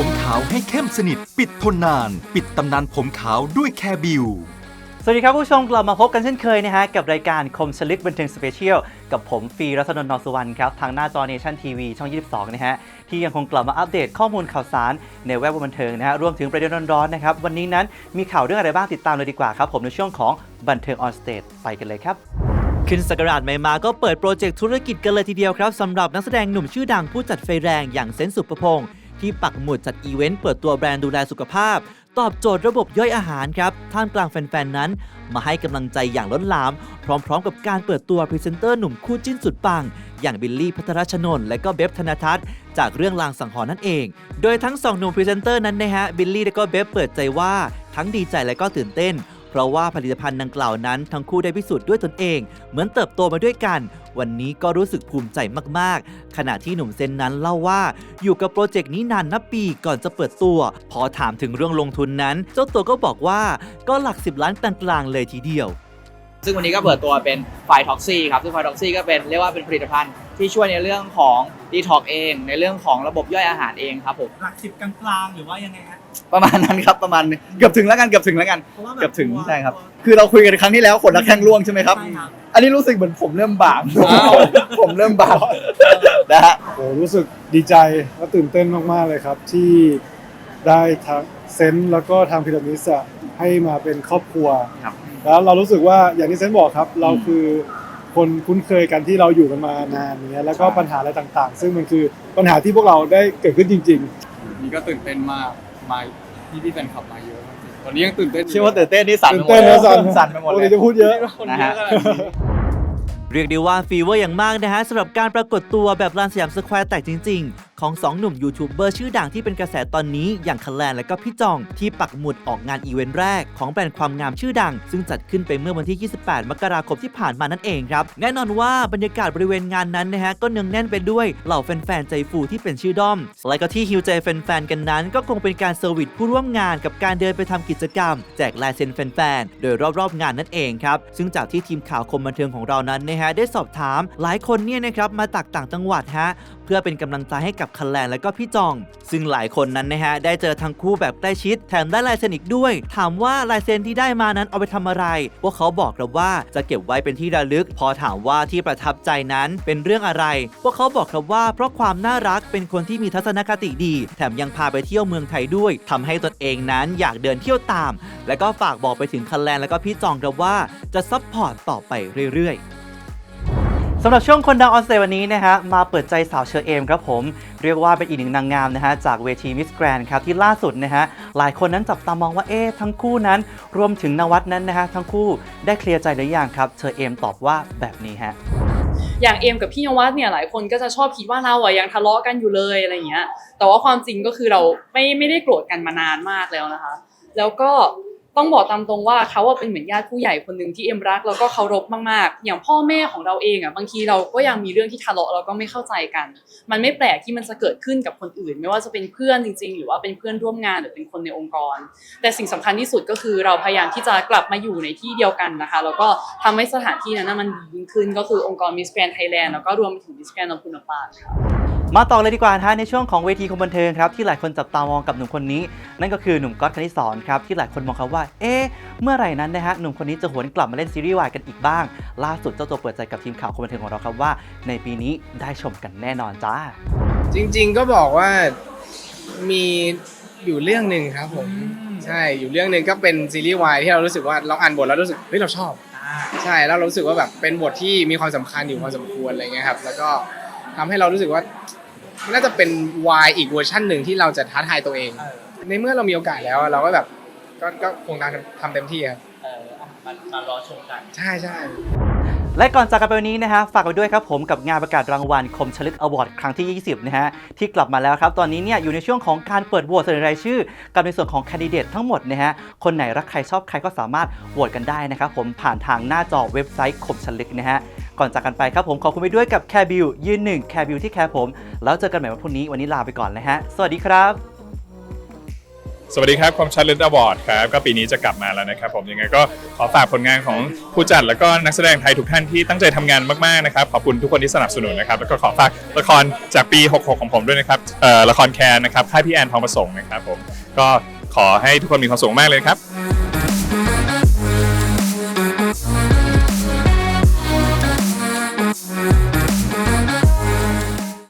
ผมขาวให้เข้มสนิท ปิดทนนาน ปิดตำนานผมขาวด้วยแคบิว สวัสดีครับผู้ชมกลับมาพบกันเช่นเคยนะฮะ กับรายการคมชลึกบันเทิงสเปเชียล กับผมฟีรัตนนท์นอสุวรรณครับ ทางหน้าจอเนชั่นทีวีช่อง 22 นะฮะ ที่ยังคงกลับมาอัปเดตข้อมูลข่าวสาร ในแวดวงบันเทิงนะฮะ รวมถึงประเด็นร้อนๆนะครับ วันนี้นั้นมีข่าวเรื่องอะไรบ้างติดตามเลยดีกว่าครับผมในช่วงของบันเทิงออนสเตจไปกันเลยครับขึ้นสกราชใหม่มาก็เปิดโปรเจกต์ธุรกิจกันเลยทีเดียวครับสำหรับนักแสดงหนุ่มชื่อดังผู้จัดไฟแรงอย่างเซนต์สุภพงศ์ ที่ปักหมุดจัดอีเวนต์เปิดตัวแบรนด์ดูแลสุขภาพ ตอบโจทย์ระบบย่อยอาหารครับ ท่ามกลางแฟน ๆ นั้น มาให้กำลังใจอย่างล้นหลาม พร้อม ๆ กับการเปิดตัวพรีเซนเตอร์หนุ่มคู่จิ้นสุดปัง อย่างบิลลี่พัทรชนน และก็เบบธนทัศน์จากเรื่องลางสังหรณ์นั่นเอง โดยทั้งสองหนุ่มพรีเซนเตอร์นั้นนะฮะบิลลี่และก็เบบเปิดใจว่าทั้งดีใจและก็ตื่นเต้น เพราะว่าผลิตภัณฑ์ดังกล่าวนั้นทั้งคู่ได้พิสูจน์ด้วยตนเอง เหมือนเติบโตมาด้วยกัน วันนี้ก็รู้สึกภูมิใจมากๆ ขณะที่หนุ่มเซนนั้นเล่าว่า อยู่กับโปรเจกต์นี้นานนับปีก่อนจะเปิดตัว พอถามถึงเรื่องลงทุนนั้น เจ้าตัวก็บอกว่าก็หลัก 10 ล้านกลางๆเลยทีเดียว ซึ่งวันนี้ก็เปิดตัวเป็นไฟท็อกซี่ครับซึ่งไฟท็อกซี่ก็เป็นเรียกว่าเป็นผลิตภัณฑ์ที่ช่วยในเรื่องของดีท็อกเอง ในเรื่องของระบบย่อยอาหารเองครับผมหลักสิบกลางๆหรือว่ายังไงฮะประมาณนั้นครับประมาณเกือบถึงแล้วกันเกือบถึงแล้วกัน เพราะว่าแบบเกือบถึงตัวใช่ครับตัวคือเราคุยกันครั้งที่แล้วขนละแข้งร่วงใช่ไหมครับ ใช่ครับ อันนี้รู้สึกเหมือนผมเริ่มบางผมเริ่มบางนะฮะโอ้รู้สึกดีใจและตื่นเต้นมากๆเลยครับ ที่ได้ทางเซนต์แล้วก็ทางพีระมิดอะให้มาเป็นครอบครัวครับ แล้วเรารู้สึกว่าอย่างที่เซนต์บอกครับ เราคือคนคุ้นเคยกันที่เราอยู่กันมานานเนี้ยแล้วก็ปัญหาอะไรต่างๆ ซึ่งมันคือปัญหาที่พวกเราได้เกิดขึ้นจริง ๆ นี่ก็ตื่นเต้นมากมาพี่พี่ๆแฟนคลับมาเยอะมากจริงตอนนี้ยังตื่นเต้นยู่เชื่อว่าตื่นเต้นนี่สั่นตื่ไปนหมดเต้นเลยนะสันสั่นไปหมดปกเลติยจะพูดเยอะคนนะเยฮะอะขนาดนี้ เรียกได้ว่าฟีเวอร์อย่างมากนะฮะสำหรับการปรากฏตัวแบบลานสยามสแควร์แตกจริงๆ ของ 2 หนุ่มยูทูบเบอร์ชื่อดังที่เป็นกระแสตอนนี้อย่างคันแลนและก็พี่จองที่ปักหมุดออกงานอีเวนต์แรกของแบรนด์ความงามชื่อดัง ซึ่งจัดขึ้นไปเมื่อวันที่ 28 มกราคมที่ผ่านมานั่นเองครับ แน่นอนว่าบรรยากาศบริเวณงานนั้นนะฮะก็เนืองแน่นไปด้วยเหล่าแฟนๆใจฟูที่เป็นชื่อด้อมและก็ที่ฮิวใจแฟนๆกันนั้น ก็คงเป็นการเซอร์วิสผู้ร่วมงานกับการเดินไปทำกิจกรรม แจกลายเซ็นแฟนๆโดยรอบๆงานนั่นเองครับซึ่งจากที่ทีมข่าวคมบันเทิงของเรานั้นนะฮะได้สอบถาม หลายคนเนี่ยนะครับมาจากต่างจังหวัดฮะเพื่อเป็นกำลังใจให้กับคันแลนและก็พี่จอง ซึ่งหลายคนนั้นนะฮะได้เจอทั้งคู่แบบใกล้ชิด แถมได้ลายเซ็นอีกด้วย ถามว่าลายเซ็นที่ได้มานั้นเอาไปทำอะไร พวกเขาบอกครับว่าจะเก็บไว้เป็นที่ระลึก พอถามว่าที่ประทับใจนั้นเป็นเรื่องอะไร พวกเขาบอกครับว่าเพราะความน่ารักเป็นคนที่มีทัศนคติดี แถมยังพาไปเที่ยวเมืองไทยด้วยทำให้ตนเองนั้นอยากเดินเที่ยวตาม และก็ฝากบอกไปถึงคันแลนและก็พี่จองครับว่าจะซัพพอร์ตต่อไปเรื่อยๆำหรับช่วงคนดังออนเซวันนี้นะฮะมาเปิดใจสาวเชอเอมครับผม เรียกว่าเป็นอีกหนึ่งนางงามนะฮะจากเวทีมิสแกรนครับที่ล่าสุดนะฮะหลายคนนั้นจับตามองว่าเอ๊ะทั้งคู่นั้น รวมถึงนวัดนั้นนะฮะทั้งคู่ได้เคลียร์ใจหรือยังครับเชอเอมตอบว่าแบบนี้ฮะอย่างเอมกับพี่นวัดเนี่ยหลายคนก็จะชอบคิดว่าเราอะยังทะเลาะกันอยู่เลยอะไรอย่างเงี้ย แต่ว่าความจริงก็คือเราไม่ไม่ได้โกรธกันมานานมากแล้วนะคะ แล้วก็ ต้องบอกตามตรงว่าเขาเป็นเหมือนญาติผู้ใหญ่คนหนึ่งที่เอ็มรักแล้วก็เคารพมากๆ อย่างพ่อแม่ของเราเองอะบางทีเราก็ยังมีเรื่องที่ทะเลาะแล้วก็ไม่เข้าใจกัน มันไม่แปลกที่มันจะเกิดขึ้นกับคนอื่น ไม่ว่าจะเป็นเพื่อนจริง ๆ หรือว่าเป็นเพื่อนร่วมงานหรือเป็นคนในองค์กร แต่สิ่งสำคัญที่สุดก็คือเราพยายามที่จะกลับมาอยู่ในที่เดียวกันนะคะ แล้วก็ทำให้สถานที่นั้นมันดียิ่งขึ้นก็คือองค์กร Miss Grand Thailand แล้วก็รวมไปถึง Miss Grand ลำพูนปาค่ะ มาต่อเลยดีกว่านะฮะในช่วงของเวทีคมบันเทิงครับที่หลายคนจับตามองกับหนุ่มคนนี้ นั่นก็คือหนุ่มก๊อตคณิสรครับที่หลายคนมองเขาว่า เอ๊ะเมื่อไหร่นั้นนะฮะหนุ่มคนนี้จะหวนกลับมาเล่นซีรีส์วายกันอีกบ้าง ล่าสุดเจ้าตัวเปิดใจกับทีมข่าวคมบันเทิงของเราครับว่า ในปีนี้ได้ชมกันแน่นอนจ้า จริง ๆก็บอกว่ามีอยู่เรื่องหนึ่งครับผมใช่อยู่เรื่องหนึ่งก็เป็นซีรีส์วายที่เรารู้สึกว่าเราอ่านบทแล้วรู้สึกเฮ้ยเราชอบใช่แล้วเรารู้สึกว่าแบบเป็นบทที่มีความสำคัญอยู่พอสมควรอะไรเงี้ยครับแล้วก็ ทำให้เรารู้สึกว่าน่าจะเป็นวายอีกเวอร์ชันหนึ่งที่เราจะท้าทายตัวเองในเมื่อเรามีโอกาสแล้วเราก็แบบก็ก็คงทำทำเต็มที่ครับเออมันมารอชมกัน ใช่ใช่ และก่อนจากกันไปวันนี้นะฮะฝากไว้ด้วยครับผมกับงานประกาศรางวัลคมชลึกอวอร์ดครั้งที่ 20 นะฮะที่กลับมาแล้วครับ ตอนนี้เนี่ยอยู่ในช่วงของการเปิดโหวตเสนอรายชื่อ กับในส่วนของแคนดิเดตทั้งหมดนะฮะคนไหนรักใครชอบใครก็สามารถโหวตกันได้นะครับผมผ่านทางหน้าจอเว็บไซต์คมชลึกนะฮะ ก่อนจากกันไปครับผมขอบคุณไปด้วยกับแคบิวยืนหนึ่งแคบิวที่แคร์ผม แล้วเจอกันใหม่วันพรุ่งนี้วันนี้ลาไปก่อนนะฮะ สวัสดีครับ สวัสดีครับ ความชัดเลนอวอร์ดครับ ก็ปีนี้จะกลับมาแล้วนะครับผมยังไงก็ขอฝากผลงานของผู้จัดแล้วก็นักแสดงไทยทุกท่านที่ตั้งใจทำงานมากๆนะครับขอบคุณทุกคนที่สนับสนุนนะครับแล้วก็ขอฝากละครจากปี 66 ของผมด้วยนะครับเอ่อละครแคนนะครับค่ายพี่แอนทองประสงค์นะครับผมก็ขอให้ทุกคนมีความสุขมากเลยครับ